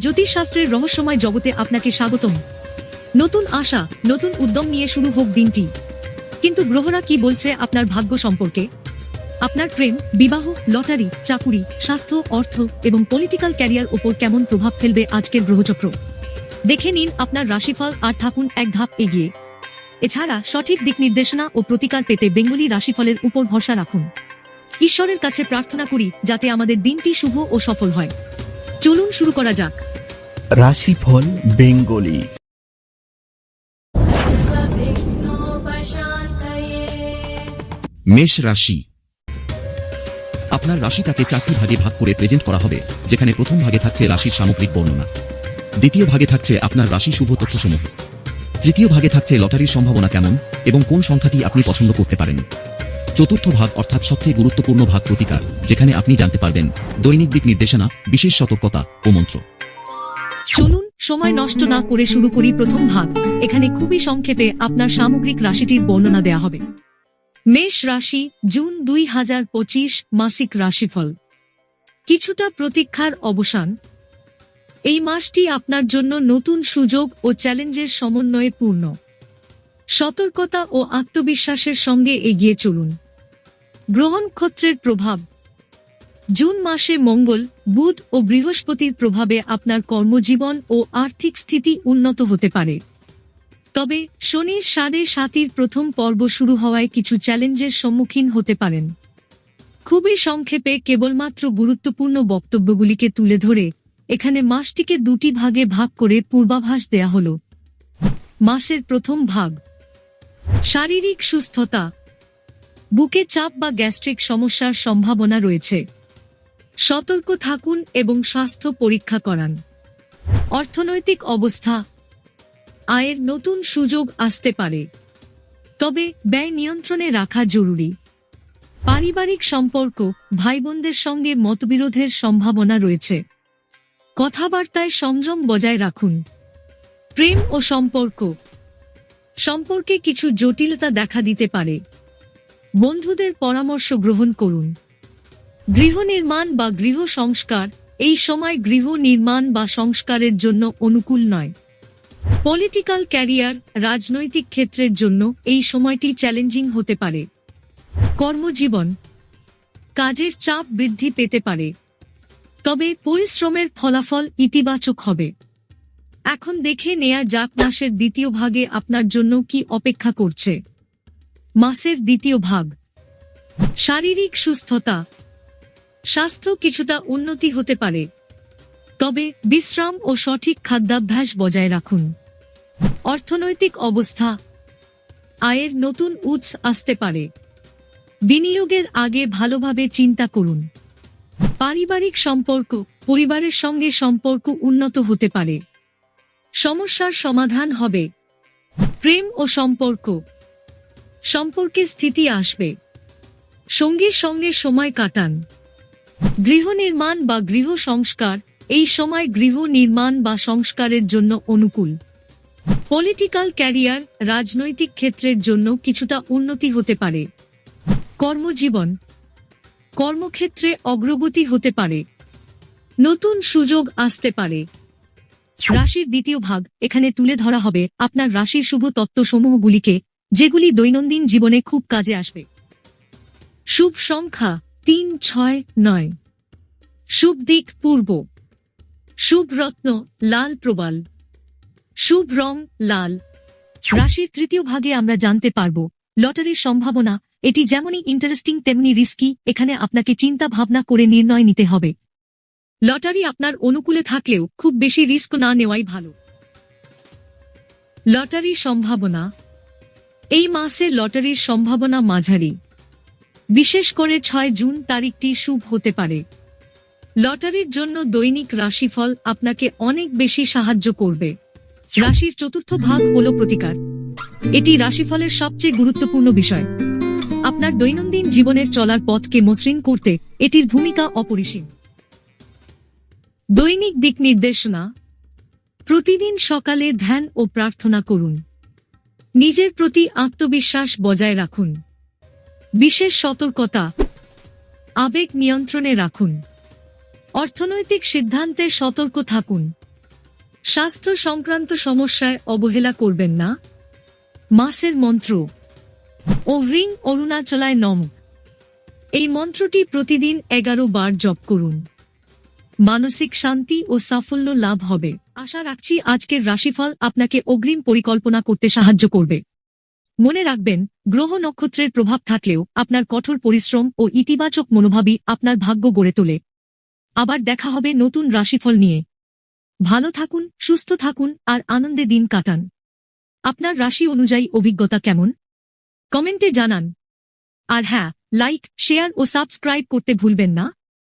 জ্যোতিষশাস্ত্রের রহস্যময় জগতে আপনাকে স্বাগতম। নতুন আশা, নতুন উদ্যম নিয়ে শুরু হোক দিনটি। কিন্তু গ্রহরা কি বলছে আপনার ভাগ্য সম্পর্কে? আপনার প্রেম, বিবাহ, লটারি, চাকুরি, স্বাস্থ্য, অর্থ এবং পলিটিক্যাল ক্যারিয়ার ওপর কেমন প্রভাব ফেলবে আজকের গ্রহচক্র? দেখে নিন আপনার রাশিফল আর থাকুন এক ধাপ এগিয়ে। এছাড়া সঠিক দিক নির্দেশনা ও প্রতিকার পেতে বেঙ্গলি রাশিফলের উপর ভরসা রাখুন। ঈশ্বরের কাছে প্রার্থনা করি যাতে আমাদের দিনটি শুভ ও সফল হয়। চলুন শুরু করা যাক। রাশিফল বেঙ্গলি। মেষ রাশি। আপনার রাশিটাকে চারটি ভাগে ভাগ করে প্রেজেন্ট করা হবে যেখানে প্রথম ভাগে থাকছে রাশির সামগ্রিক বর্ণনা। দ্বিতীয় ভাগে থাকছে আপনার রাশি শুভ তথ্যসমূহ। তৃতীয় ভাগে থাকছে লটারির সম্ভাবনা কেমন এবং কোন সংখ্যাটি আপনি পছন্দ করতে পারেন? চতুর্থ ভাগ অর্থাৎ সবচেয়ে গুরুত্বপূর্ণ ভাগ প্রতিকার, যেখানে আপনি জানতে পারবেন দৈনিক দিক নির্দেশনা, বিশেষ সতর্কতা ও মন্ত্র। চলুন, সময় নষ্ট না করে শুরু করি প্রথম ভাগ। এখানে খুবই সংক্ষেপে আপনার সামগ্রিক রাশিটির বর্ণনা দেয়া হবে। মেষ রাশি, জুন দুই হাজার পঁচিশ মাসিক রাশিফল। কিছুটা প্রতীক্ষার অবসান। এই মাসটি আপনার জন্য নতুন সুযোগ ও চ্যালেঞ্জের সমন্বয়ে পূর্ণ। সতর্কতা ও আত্মবিশ্বাসের সঙ্গে এগিয়ে চলুন। গ্রহণ ক্ষত্রের প্রভাব। জুন মাসে মঙ্গল, বুধ ও বৃহস্পতির প্রভাবে আপনার কর্মজীবন ও আর্থিক স্থিতি উন্নত হতে পারে। তবে শনির সাড়ে সাতির প্রথম পর্ব শুরু হওয়ায় কিছু চ্যালেঞ্জের সম্মুখীন হতে পারেন। খুবই সংক্ষেপে কেবলমাত্র গুরুত্বপূর্ণ বক্তব্যগুলিকে তুলে ধরে এখানে মাসটিকে দুটি ভাগে ভাগ করে পূর্বাভাস দেয়া হল। মাসের প্রথম ভাগ। শারীরিক সুস্থতা বুকে চাপ বা গ্যাস্ট্রিক সমস্যার সম্ভাবনা রয়েছে। সতর্ক থাকুন এবং স্বাস্থ্য পরীক্ষা করান। অর্থনৈতিক অবস্থা, আয়ের নতুন সুযোগ আসতে পারে। তবে ব্যয় নিয়ন্ত্রণে রাখা জরুরি। পারিবারিক সম্পর্ক, ভাইবোনদের সঙ্গে মতবিরোধের সম্ভাবনা রয়েছে। কথাবার্তায় সংযম বজায় রাখুন। প্রেম ও সম্পর্ক, সম্পর্কে কিছু জটিলতা দেখা দিতে পারে। বন্ধুদের পরামর্শ গ্রহণ করুন। গৃহ নির্মাণ বা গৃহ সংস্কার এই সময় গৃহ নির্মাণ বা সংস্কারের জন্য অনুকূল নয়। পলিটিক্যাল ক্যারিয়ার, রাজনৈতিক ক্ষেত্রের জন্য এই সময়টি চ্যালেঞ্জিং হতে পারে। কর্মজীবন, কাজের চাপ বৃদ্ধি পেতে পারে। তবে পরিশ্রমের ফলাফল ইতিবাচক হবে। এখন দেখে নেয়া যাক মাসের দ্বিতীয় ভাগে আপনার জন্য কি অপেক্ষা করছে। মাসের দ্বিতীয় ভাগ। শারীরিক সুস্থতা। স্বাস্থ্য কিছুটা উন্নতি হতে পারে। তবে বিশ্রাম ও সঠিক খাদ্যাভ্যাস বজায় রাখুন। অর্থনৈতিক অবস্থা। আয়ের নতুন উৎস আসতে পারে। বিনিয়োগের আগে ভালোভাবে চিন্তা করুন। পারিবারিক সম্পর্ক, পরিবারের সঙ্গে সম্পর্ক উন্নত হতে পারে। সমস্যার সমাধান হবে। প্রেম ও সম্পর্ক। সম্পর্কে স্থিতি আসবে। সঙ্গীর সঙ্গে সময় কাটান। গৃহ নির্মাণ বা গৃহ সংস্কার এই সময় গৃহ নির্মাণ বা সংস্কারের জন্য অনুকূল। পলিটিক্যাল ক্যারিয়ার, রাজনৈতিক ক্ষেত্রের জন্য কিছুটা উন্নতি হতে পারে। কর্মজীবন। কর্মক্ষেত্রে অগ্রগতি হতে পারে। নতুন সুযোগ আসতে পারে। রাশির দ্বিতীয় ভাগ এখানে তুলে ধরা হবে। আপনার রাশির শুভ তত্ত্বসমূহগুলিকে যেগুলি দৈনন্দিন জীবনে খুব কাজে আসবে। শুভ সংখ্যা তিন ছয় নয়। শুভ দিক পূর্ব। শুভ রত্ন লাল প্রবাল। শুভ রং লাল। রাশির তৃতীয় ভাগে আমরা জানতে পারব, লটারির সম্ভাবনা, এটি যেমনই ইন্টারেস্টিং তেমনি রিস্কি এখানে আপনাকে চিন্তা ভাবনা করে নির্ণয় নিতে হবে। লটারি আপনার অনুকূলে থাকলেও খুব বেশি রিস্ক না নেওয়াই ভালো। লটারি সম্ভাবনা এই মাসে লটারির সম্ভাবনা মাঝারি। বিশেষ করে ছয় জুন তারিখটি শুভ হতে পারে। লটারির জন্য দৈনিক রাশিফল আপনাকে অনেক বেশি সাহায্য করবে। রাশির চতুর্থ ভাগ হল প্রতিকার। এটি রাশিফলের সবচেয়ে গুরুত্বপূর্ণ বিষয়। আপনার দৈনন্দিন জীবনের চলার পথকে মসৃণ করতে এটির ভূমিকা অপরিসীম। দৈনিক দিক নির্দেশনা। প্রতিদিন সকালে ধ্যান ও প্রার্থনা করুন। নিজের প্রতি আত্মবিশ্বাস বজায় রাখুন। বিশেষ সতর্কতা, আবেগ নিয়ন্ত্রণে রাখুন। অর্থনৈতিক সিদ্ধান্তে সতর্ক থাকুন। স্বাস্থ্য সংক্রান্ত সমস্যায় অবহেলা করবেন না। মাসের মন্ত্র, ও রিং অরুণাচলায় নম। এই মন্ত্রটি প্রতিদিন এগারো বার জপ করুন। মানসিক শান্তি ও সাফল্য লাভ হবে। আশা রাখছি আজকের রাশিফল আপনাকে অগ্রিম পরিকল্পনা করতে সাহায্য করবে। মনে রাখবেন, গ্রহ নক্ষত্রের প্রভাব থাকলেও আপনার কঠোর পরিশ্রম ও ইতিবাচক মনোভাবই আপনার ভাগ্য গড়ে তোলে। আবার দেখা হবে নতুন রাশিফল নিয়ে। ভালো থাকুন, সুস্থ থাকুন আর আনন্দে দিন কাটান। আপনার রাশি অনুযায়ী অভিজ্ঞতা কেমন? কমেন্টে জানান। আর হ্যাঁ লাইক, শেয়ার ও সাবস্ক্রাইব করতে ভুলবেন না।